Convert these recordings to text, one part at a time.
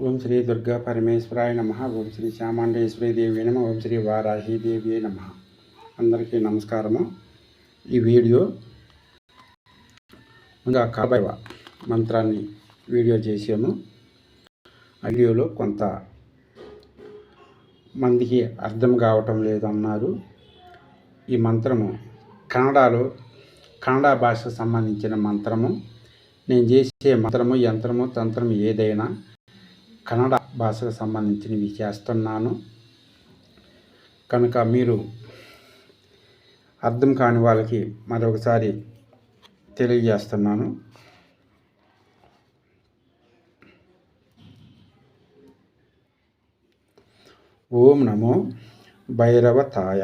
ఓం శ్రీ దుర్గా పరమేశ్వరాయ నమ. ఓం శ్రీ చాముండేశ్వరి దేవి నమ. ఓం శ్రీ వారాహి దేవి నమ. అందరికీ నమస్కారము. ఈ వీడియో ముందుగా కాబైవ మంత్రాన్ని వీడియో చేసాము. ఆ వీడియోలో కొంత మందికి అర్థం కావటం లేదు అన్నారు ఈ మంత్రము కన్నడలో కన్నడ భాషకు సంబంధించిన మంత్రము. నేను చేసే మంత్రము యంత్రము తంత్రము ఏదైనా కన్నడ భాషకు సంబంధించినవి చేస్తున్నాను. కనుక మీరు అర్థం కాని వాళ్ళకి మరొకసారి తెలియజేస్తున్నాను. ఓం నమో భైరవతాయ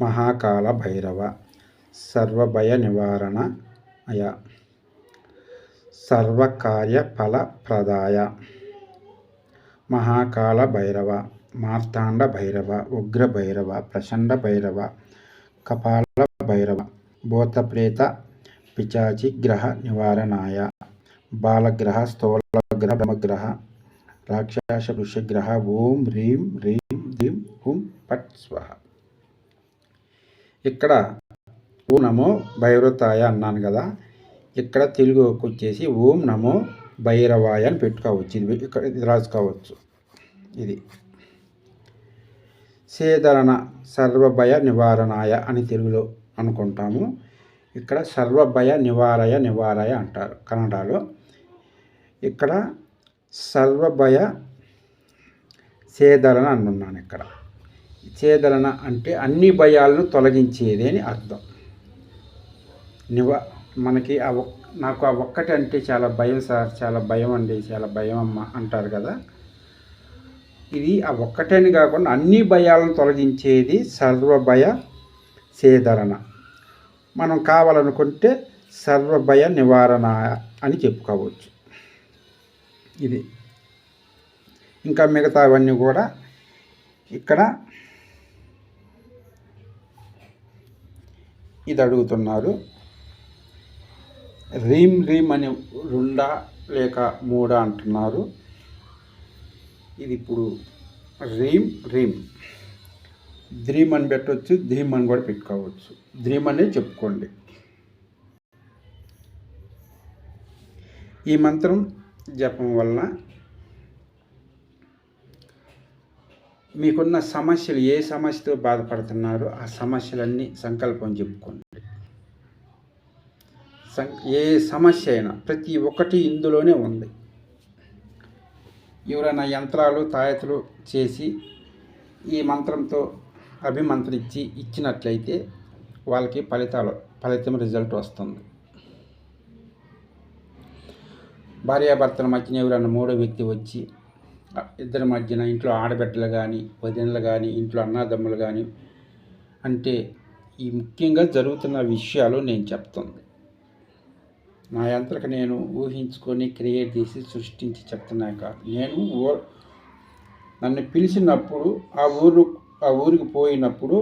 మహాకాల భైరవ సర్వభయ నివారణ అయ సర్వకార్య ఫలప్రదాయ మహాకాళ భైరవ మార్తాండ భైరవ ఉగ్ర భైరవ ప్రచండ భైరవ కపాల భైరవ భూతప్రేత పిచాచి గ్రహ నివారణాయ బాలగ్రహ స్థూలగ్రహ బ్రహ్మగ్రహ రాక్షస వృషగ్రహ ఓం హ్రీం హ్రీం దీం హుం పట్ స్వహ ఇక్కడ ఓ నమో భైరవతాయ అన్నాను కదా ఇక్కడ తెలుగుకి వచ్చేసి ఓం నమో భైరవాయ అని పెట్టుకోవచ్చు. ఇది ఇక్కడ ఇది రాసుకోవచ్చు. ఇది. సేదరణ సర్వభయ నివారణాయ అని తెలుగులో అనుకుంటాము. ఇక్కడ సర్వభయ నివారయ నివారయ అంటారు కన్నడలో. ఇక్కడ సర్వభయ సేదరణ అనున్నాను ఇక్కడ. సేదరణ అంటే అన్ని భయాలను తొలగించేది అని అర్థం. నివా మనకి ఆ నాకు ఆ ఒక్కటి అంటే చాలా భయం సార్ చాలా భయం అండి చాలా భయం అమ్మ అంటారు కదా. ఇది ఆ ఒక్కటేని కాకుండా అన్ని భయాలను తొలగించేది సర్వభయ సేధరణ మనం కావాలనుకుంటే సర్వభయ నివారణ అని చెప్పుకోవచ్చు. ఇది. ఇంకా మిగతావన్నీ కూడా ఇక్కడ ఇది అడుగుతున్నారు. రీమ్ రీమ్ అని రెండా లేక మూడా అంటున్నారు. ఇది ఇప్పుడు రీమ్ రీమ్. ధ్రీమ్ అని పెట్టవచ్చు ధీమ్ అని కూడా పెట్టుకోవచ్చు. ధ్రీమ్ అనే చెప్పుకోండి. ఈ మంత్రం జపం వలన మీకున్న సమస్యలు ఏ సమస్యతో బాధపడుతున్నారో ఆ సమస్యలన్నీ సంకల్పం చెప్పుకోండి. ఏ సమస్య అయినా ప్రతి ఒక్కటి ఇందులోనే ఉంది. ఎవరైనా యంత్రాలు తాయతలు చేసి ఈ మంత్రంతో అభిమంత్రించి ఇచ్చినట్లయితే వాళ్ళకి ఫలితాలు ఫలితం రిజల్ట్ వస్తుంది. భార్యాభర్తల మధ్యన ఎవరైనా మూడో వ్యక్తి వచ్చి ఇద్దరి మధ్యన ఇంట్లో ఆడబిడ్డలు కానీ వదినలు కానీ ఇంట్లో అన్నదమ్ములు కానీ అంటే ఈ ముఖ్యంగా జరుగుతున్న విషయాలు నేను చెప్తుంది. నా యంత్రక నేను ఊహించుకొని క్రియేట్ చేసి సృష్టించి చెప్తున్నాక కాదు. నేను నన్ను పిలిచినప్పుడు ఆ ఊరు ఆ ఊరికి పోయినప్పుడు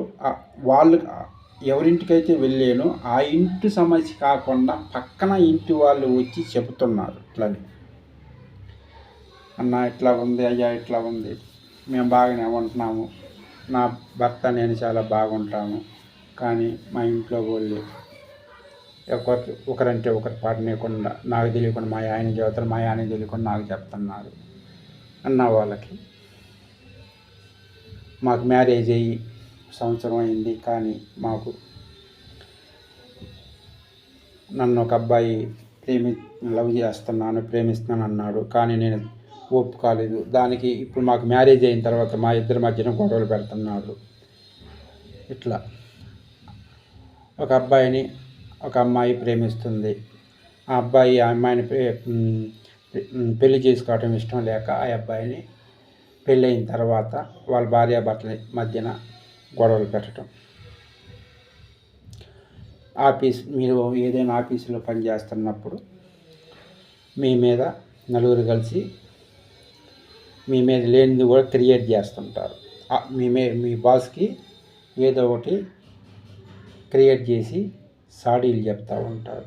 వాళ్ళు ఎవరింటికైతే వెళ్ళానో ఆ ఇంటి సమస్య కాకుండా పక్కన ఇంటి వాళ్ళు వచ్చి చెబుతున్నారు ఇట్లని. అన్న ఇట్లా ఉంది అయ్యా ఇట్లా ఉంది. మేము బాగానే ఉంటున్నాము. నా భర్త నేను చాలా బాగుంటాము. కానీ మా ఇంట్లో వాళ్ళు ఒకరి ఒకరంటే ఒకరు పాటనేయకుండా నాకు తెలియకుండా మా ఆయన చెబుతారు మా ఆయన తెలియకుండా నాకు చెప్తున్నారు అన్న వాళ్ళకి. మాకు మ్యారేజ్ అయ్యి సంవత్సరం అయింది కానీ మాకు నన్ను ఒక అబ్బాయి ప్రేమి లవ్ చేస్తున్నాను ప్రేమిస్తున్నాను అన్నాడు కానీ నేను ఒప్పుకోలేదు. దానికి ఇప్పుడు మాకు మ్యారేజ్ అయిన తర్వాత మా ఇద్దరి మధ్యన గొడవలు పెడుతున్నాడు. ఇట్లా ఒక అబ్బాయిని ఒక అమ్మాయి ప్రేమిస్తుంది. ఆ అబ్బాయి ఆ అమ్మాయిని పెళ్ళి చేసుకోవటం ఇష్టం లేక ఆ అబ్బాయిని పెళ్ళైన తర్వాత వాళ్ళ భార్యాభర్తల మధ్యన గొడవలు పెట్టడం ఆఫీస్ మీరు ఏదైనా ఆఫీసులో పనిచేస్తున్నప్పుడు మీ మీద నలుగురు కలిసి మీ మీద లేనిది కూడా క్రియేట్ చేస్తుంటారు. మీ మీ బాస్కి ఏదో ఒకటి క్రియేట్ చేసి సాడీలు చెప్తూ ఉంటారు.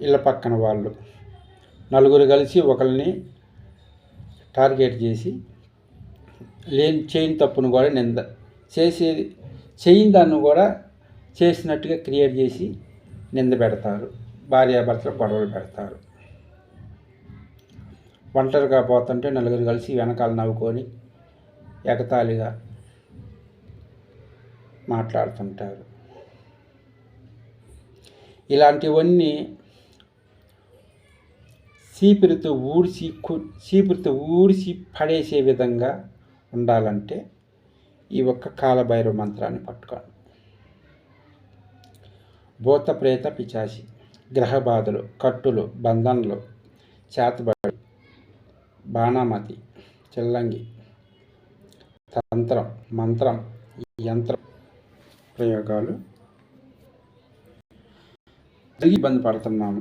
ఇళ్ళ పక్కన వాళ్ళు నలుగురు కలిసి ఒకరిని టార్గెట్ చేసి లేని చేయని తప్పును కూడా నింద చేసేది చేయని దాన్ని కూడా చేసినట్టుగా క్రియేట్ చేసి నింద పెడతారు. భార్యాభర్తలు గొడవలు పెడతారు. ఒంటరిగా పోతుంటే నలుగురు కలిసి వెనకాల నవ్వుకొని ఎగతాళిగా మాట్లాడుతుంటారు. ఇలాంటివన్నీ చీపురితో ఊడ్చి చీపురితో ఊడ్చి పడేసే విధంగా ఉండాలంటే ఈ ఒక్క కాలభైరవ మంత్రాన్ని పట్టుకోండి. భూత ప్రేత పిచాసి గ్రహ బాధలు కట్టులు బంధనలు చేతబడి బాణామతి చిల్లంగి తంత్రం మంత్రం యంత్రం ప్రయోగాలు తిరిగి ఇబ్బంది పడుతున్నాము.